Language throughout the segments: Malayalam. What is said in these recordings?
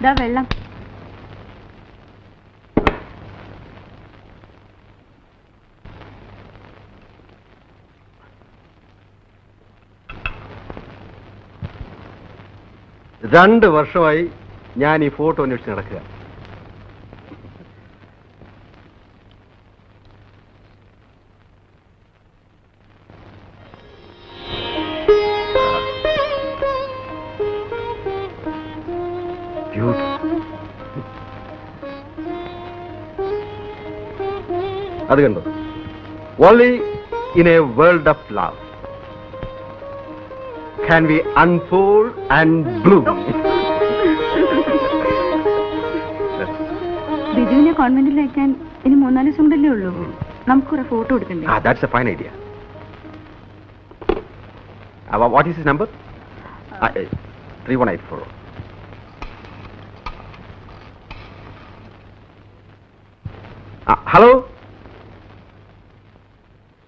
ഇതാ വെള്ളം. രണ്ട് വർഷമായി ഞാൻ ഈ ഫോട്ടോ അന്വേഷിച്ച് നടക്കുക ഉണ്ട് അത് കണ്ടു? Only in a world of love can be unfold and blue ബിജുവിനെ കോൺവെന്റിൽ അയക്കാൻ ഇനി മൂന്നാൽ ദിവസം കൊണ്ടല്ലേ ഉള്ളൂ. നമുക്ക് ഒരു ഫോട്ടോ എടുക്കണ്ടേ? ആ ദാറ്റ്സ് എ ഫൈൻ ഐഡിയ അവ what is number three one eight four hello?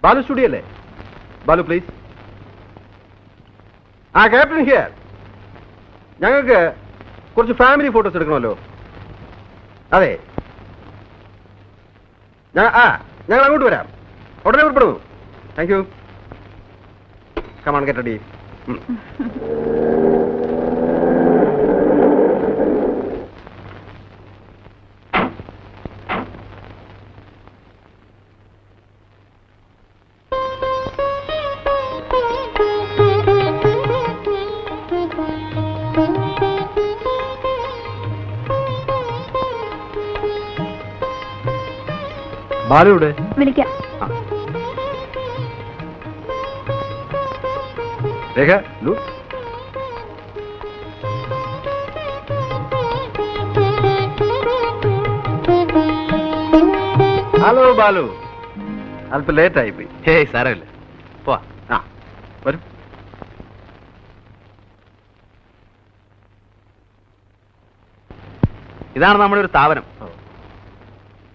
Balu studio അല്ലേ ബാലു പ്ലീസ് ആ ക്യാപ്റ്റൻ ഹിയർ ഞങ്ങൾക്ക് കുറച്ച് ഫാമിലി ഫോട്ടോസ് എടുക്കണമല്ലോ. അതെ. ആ ഞങ്ങൾ അങ്ങോട്ട് വരാം. ഉടനെ പുറപ്പെടുന്നു. Thank you come on get ബാലുവിടെ? വിളിക്കാം. രേഖ ലൂ. ഹലോ ബാലു. അല്പം ലേറ്റ് ആയിപ്പോയി ഹേയ് സാരമില്ല. പോ ആ വരും. ഇതാണ് നമ്മുടെ ഒരു സ്ഥാപനം.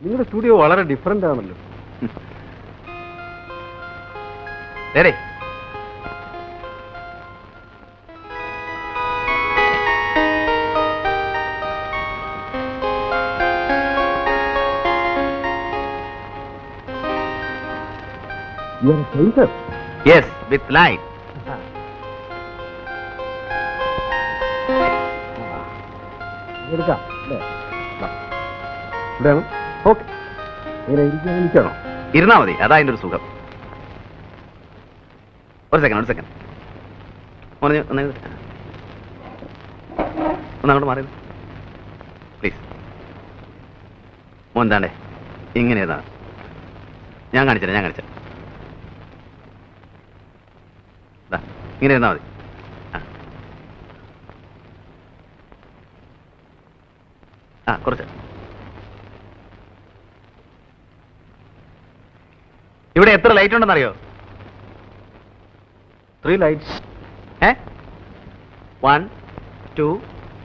നിങ്ങളുടെ സ്റ്റുഡിയോ വളരെ ഡിഫറെന്റ് ആണല്ലോ. ഡേടേ യെസ് വിത്ത് ലൈറ്റ് എടുക്കാം അല്ലേ? ഇവിടെയാണ്. ഓക്കെ. എനിക്കാണോ? ഇരുന്നാ മതി. അതാ എന്റെ ഒരു സുഖം. ഒരു സെക്കൻഡ് ഒരു സെക്കൻഡ് ഒന്ന് ഒന്ന് ഒന്ന് അങ്ങോട്ട് മാറി. പ്ലീസ് മോൻ താണ്ടേ. ഇങ്ങനെ ഏതാണ് ഞാൻ കാണിച്ചത് ഞാൻ കാണിച്ചത് ഇങ്ങനെ ഇരുന്നാ മതി. ആ കുറച്ച്. ഇവിടെ എത്ര ലൈറ്റ് ഉണ്ടെന്നറിയോ? ത്രീ ലൈറ്റ്സ് ഏ? വൺ ടു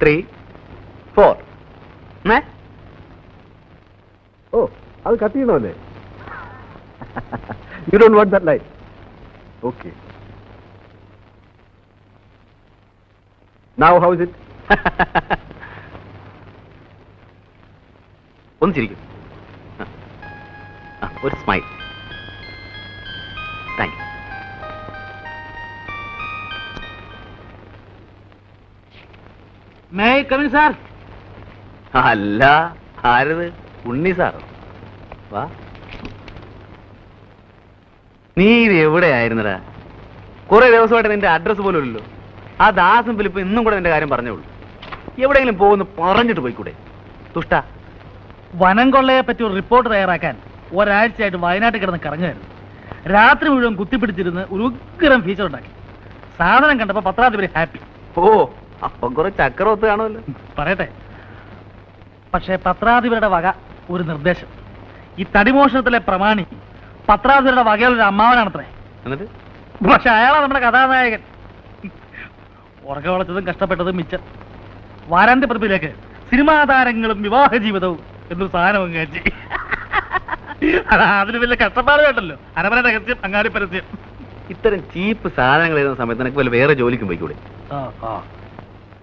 ത്രീ ഫോർ ഓ അത് cut ചെയ്യണമല്ലേ you don't want that light okay now how is it ഒന്ന് ചിരിക്കും. ആ. ആ, ഒരു സ്മൈൽ മേ കമിൻ സാർ അല്ല ആരത്? ഉണ്ണി സാറോ വാ. നീ ഇത് എവിടെയായിരുന്നടാ? കുറെ ദിവസമായിട്ട് നിന്റെ അഡ്രസ് പോലും ഇല്ലല്ലോ. ആ ദാസും ഫിലിപ്പ് ഇന്നും കൂടെ നിന്റെ കാര്യം പറഞ്ഞോളൂ എവിടെയെങ്കിലും പോകുന്നു പറഞ്ഞിട്ട് പോയിക്കൂടെ? തുഷ്ട വനം കൊള്ളയെ പറ്റി ഒരു റിപ്പോർട്ട് തയ്യാറാക്കാൻ ഒരാഴ്ചയായിട്ട് വയനാട്ടിൽ കിടന്ന് കറങ്ങുമായിരുന്നു രാത്രി മുഴുവൻ കുത്തിപ്പിടിച്ചിരുന്ന് ഒരു ഉഗ്രം ഫീച്ചർ ഉണ്ടാക്കി. സാധനം കണ്ടപ്പോ പത്രാധിപതി ഹാപ്പി ഓ അപ്പം കുറെ ചക്രവത്ത് കാണുമല്ലോ. പറയട്ടെ. പക്ഷേ പത്രാധിപരുടെ വക ഒരു നിർദ്ദേശം. ഈ തടിമോഷണത്തിലെ പ്രമാണി പത്രാധിപരുടെ വകയിലൊരു അമ്മാവനാണത്രേ. എന്നിട്ട്? പക്ഷെ അയാളാണ് നമ്മുടെ കഥാനായകൻ. ഉറക്ക വളച്ചതും കഷ്ടപ്പെട്ടതും മിച്ചം. വാരാന്ത്യ പ്രതിയിലേക്ക് സിനിമാ താരങ്ങളും വിവാഹ ജീവിതവും എന്നൊരു സാധനം അങ്ങ് കയറ്റി അതിന് വലിയ കഷ്ടപ്പാട് വേണ്ടല്ലോ. അരമന രഹസ്യം? അങ്ങാടി പരസ്യം. ഇത്തരം ചീപ്പ് സാധനങ്ങൾ എഴുതുന്ന സമയത്ത് നിനക്ക് വല്ല വേറെ ജോലിക്കും പോയിക്കൂടെ?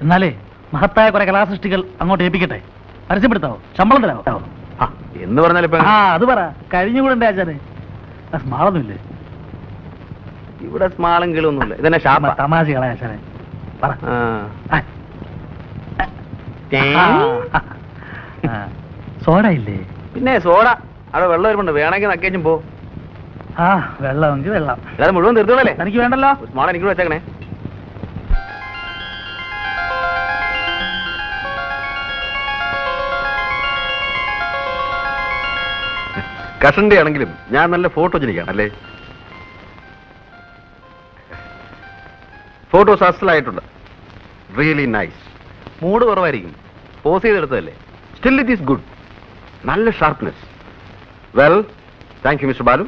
എന്നാലേ മഹത്തായ കുറെ കലാസൃഷ്ടികൾ അങ്ങോട്ട് ഏൽപ്പിക്കട്ടെ. പരസ്യപ്പെടുത്താവോ? ശമ്പളം തരാവോ? എന്ന് പറഞ്ഞാൽ ഇപ്പൊ ആ അത് പറ. കഴിഞ്ഞുകൂടെ ആചാരെ സ്മാളൊന്നുമില്ലേ? ഇവിടെ സ്മാളും കിളൊന്നുമില്ല ഇതന്നെ ഷാപ്പ തമാശ കളയാ ആചാരെ പറ. സോഡ ഇല്ലേ? പിന്നെ സോഡ. അവിടെ വെള്ളം വരുമ്പോ വേണമെങ്കിൽ നക്കേച്ചും പോ. ആ വെള്ളമെങ്കിൽ വെള്ളം. അല്ലാതെ മുഴുവൻ തീർത്തോളല്ലേ എനിക്ക് വേണ്ടല്ലോ? സ്മാൾ എനിക്ക് വെച്ചേക്കണേ. കഷന്റെ ആണെങ്കിലും ഞാൻ നല്ല ഫോട്ടോ ഫോട്ടോജനിക്കാണ് അല്ലേ? ഫോട്ടോസ് അസലായിട്ടുണ്ട്. റിയലി നൈസ് മൂഡ് കുറവായിരിക്കും. പോസ് ചെയ്തെടുത്തതല്ലേ? സ്റ്റിൽ ഇറ്റ് ഈസ് ഗുഡ് നല്ല sharpness well thank you mister Balu.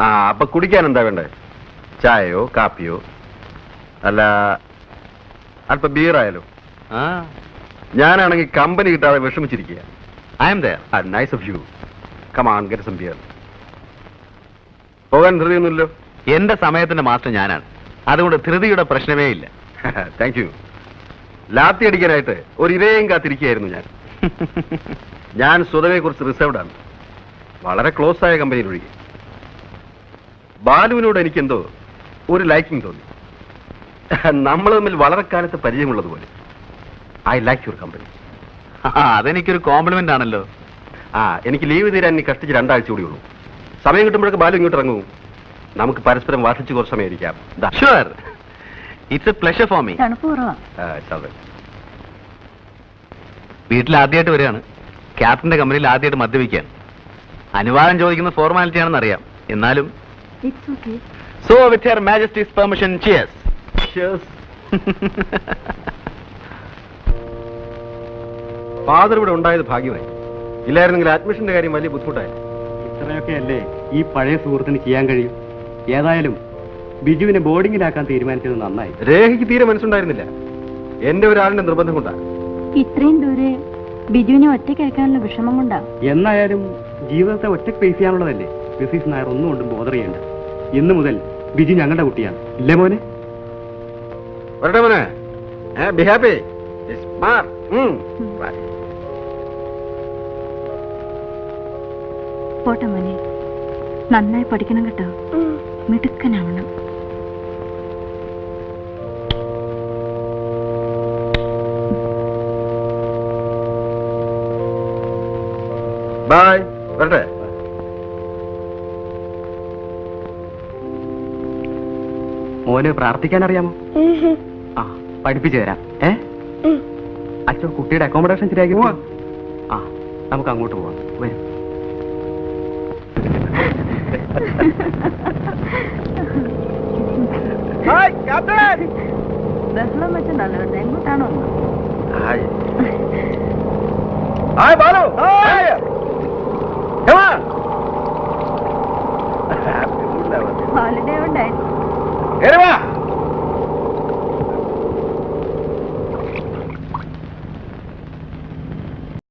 ആ അപ്പൊ കുടിക്കാൻ എന്താ വേണ്ടത് ചായയോ കാപ്പിയോ? അല്ല അല്പ ബിയർ ആയാലോ? ആ. ഞാനാണെങ്കിൽ കമ്പനി കിട്ടാതെ വിഷമിച്ചിരിക്കുക I am dear nice of you come on get some beer പോകാൻ ധൃതിയൊന്നുമില്ലല്ലോ. എന്റെ സമയത്തിന്റെ മാസ്റ്റർ ഞാനാണ്. അതുകൊണ്ട് ധൃതിയുടെ പ്രശ്നമേ ഇല്ല. താങ്ക് യു ലാത്തി അടിക്കാനായിട്ട് ഒരു ഇരയും കാത്തിരിക്കുകയായിരുന്നു ഞാൻ. ഞാൻ സ്വതവേ കുറിച്ച് റിസർവ്ഡ് ആണ്. വളരെ ക്ലോസ് ആയ കമ്പനിയിൽ ഒഴികെ. ബാലുവിനോട് എനിക്കെന്തോ ഒരു ലൈക്കിംഗ് തോന്നി. നമ്മൾ തമ്മിൽ വളരെ കാലത്ത് പരിചയമുള്ളതുപോലെ. ഐ ലൈക്ക് യുവർ കമ്പനി അതെനിക്കൊരു കോംപ്ലിമെന്റ് ആണല്ലോ. ആ എനിക്ക് ലീവ് തീരാൻ ഇനി കഷ്ടിച്ച് രണ്ടാഴ്ച കൂടി ഉള്ളൂ. സമയം കിട്ടുമ്പോഴൊക്കെ ബാലു ഇങ്ങോട്ട് ഇറങ്ങൂ. നമുക്ക് പരസ്പരം വാർഷിച്ച് കുറച്ച് സമയം ഇരിക്കാം. ദാ. Sure it's a pleasure for me തണുപ്പ് കുറവാ. ആ, ശാന്തൻ. വീട്ടിൽ ആദ്യമായിട്ട് വരികയാണ്. ക്യാപ്റ്റന്റെ കമ്പനിയിൽ ആദ്യമായിട്ട് മദ്യപിക്കാൻ അനുവാദം ചോദിക്കുന്ന ഫോർമാലിറ്റി ആണെന്ന് അറിയാം. എന്നാലും so with her majesty's permission cheers cheers father ഇവിടെ ഉണ്ടായത് ഭാഗ്യമായി. ഇല്ലായിരുന്നെങ്കിൽ അഡ്മിഷന്റെ കാര്യം വലിയ ബുദ്ധിമുട്ടായി. ഇത്രയൊക്കെ അല്ലേ ഈ പഴയ സുഹൃത്തിന് ചെയ്യാൻ കഴിയും? ഏതായാലും ബിജുവിനെ ബോർഡിങ്ങിലാക്കാൻ തീരുമാനിച്ചത് നന്നായി. രേഖയ്ക്ക് തീരെ മനസ്സുണ്ടായിരുന്നില്ല. എന്റെ ഒരാളിന്റെ നിർബന്ധം കൊണ്ടാ. ഇത്രയും ദൂരെ ബിജുവിനെ ഒറ്റയ്ക്ക് അയക്കാനുള്ള വിഷമം കൊണ്ടാ? എന്നായാലും ജീവിതത്തെ ഒറ്റയ്ക്ക് ഫേസ് ചെയ്യാനുള്ളതല്ലേ? മിസ്സിസ് നായർ ഒന്നും കൊണ്ടും ബോധർ ചെയ്യണ്ട. ഇന്നു മുതൽ ബിജു ഞങ്ങളുടെ കുട്ടിയാണ്. ഇല്ലേ മോനെ? വരട്ടെ മോനെ. ബി ഹാപ്പി പോട്ടെ മോനെ. നന്നായി പഠിക്കണം കേട്ടോ. മിടുക്കനാവണം. ബൈ വരട്ടെ. മോന് പ്രാർത്ഥിക്കാൻ അറിയാമോ ആ പഠിപ്പിച്ചു തരാം. ഏ? അച്ഛൻ കുട്ടിയുടെ അക്കോമഡേഷൻ ശരിയാക്കി. ആ നമുക്ക് അങ്ങോട്ട് പോവാം. വരും. ബഹളം വെച്ച് നല്ലത് എങ്ങോട്ടാണോ ഹായ്. ബാലു. ഹായ്